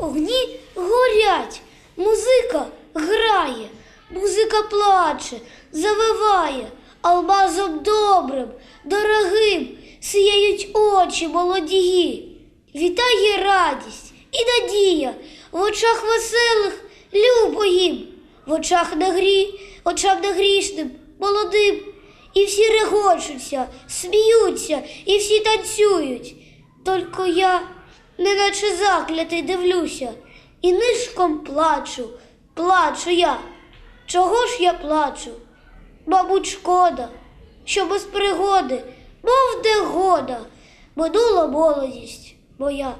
Огні горять, музика грає, музика плаче, завиває, алмазом добрим, дорогим сіяють очі молодії. Вітає радість і надія в очах веселих любоїм, в очах на грі, очах на грішним, молодим. І всі регочуться, сміються, і всі танцюють. Только я неначе заклятий, дивлюся, і нишком плачу, плачу я. Чого ж я плачу? Мабуть, шкода, що без пригоди, мов де года, минула молодість моя.